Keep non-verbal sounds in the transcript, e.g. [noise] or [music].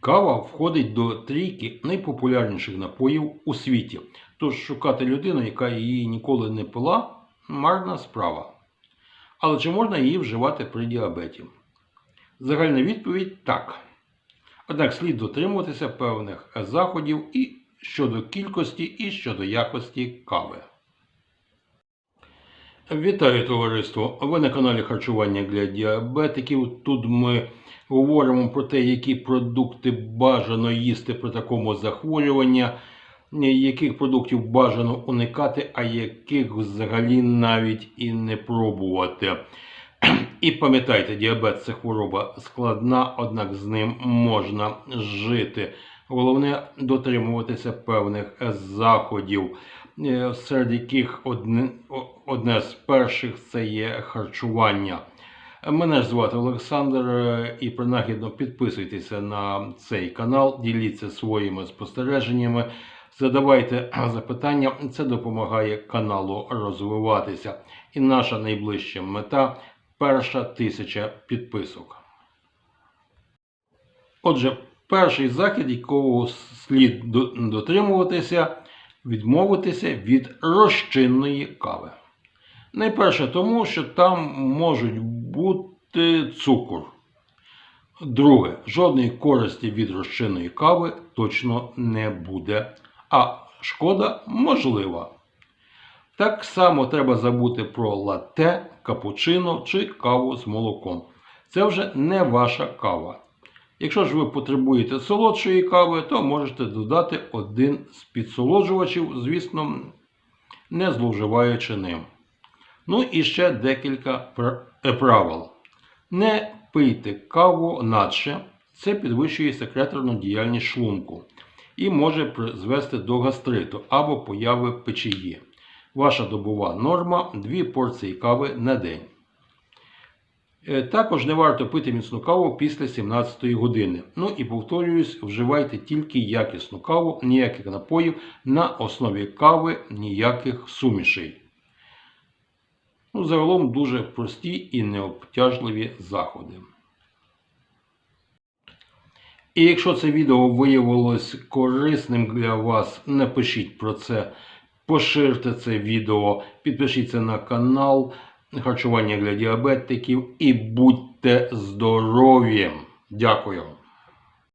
Кава входить до трійки найпопулярніших напоїв у світі. Тож шукати людину, яка її ніколи не пила, марна справа. Але чи можна її вживати при діабеті? Загальна відповідь так. Однак слід дотримуватися певних заходів і щодо кількості, і щодо якості кави. Вітаю товариство! Ви на каналі Харчування для діабетиків. Тут ми говоримо про те, які продукти бажано їсти при такому захворюванні, яких продуктів бажано уникати, а яких взагалі навіть і не пробувати. [clears throat] І пам'ятайте, діабет це хвороба складна, однак з ним можна жити. Головне дотримуватися певних заходів, е, серед яких одне, з перших це є харчування. Мене звати Олександр, е, і принагідно підписуйтеся на цей канал, діліться своїми спостереженнями, задавайте [clears throat] запитання. Це допомагає каналу розвиватися. І наша найближча мета перша тисяча підписок. Отже, перший захід, якого слід дотримуватися, відмовитися від розчинної кави. Найперше тому, що там можуть бути цукор. Друге, жодної користі від розчинної кави точно не буде, а шкода можлива. Так само треба забути про латте, капучино чи каву з молоком. Це вже не ваша кава. Якщо ж ви потребуєте солодшої кави, то можете додати один з підсолоджувачів, звісно, не зловживаючи ним. Ну і ще декілька е, правил. Не пийте каву надше, це підвищує секреторну діяльність шлунку і може призвести до гастриту або появи печії. Ваша добова норма 2 порції кави на день. Е, Також не варто пити міцну каву після 17 години. Ну і повторююсь, вживайте тільки якісну каву, ніяких напоїв на основі кави, ніяких сумішей. Ну, загалом дуже прості і необтяжливі заходи. І якщо це відео виявилось корисним для вас, напишіть про це, поширте це відео, підпишіться на канал Харчування для діабетиків і будьте здорові! Дякую!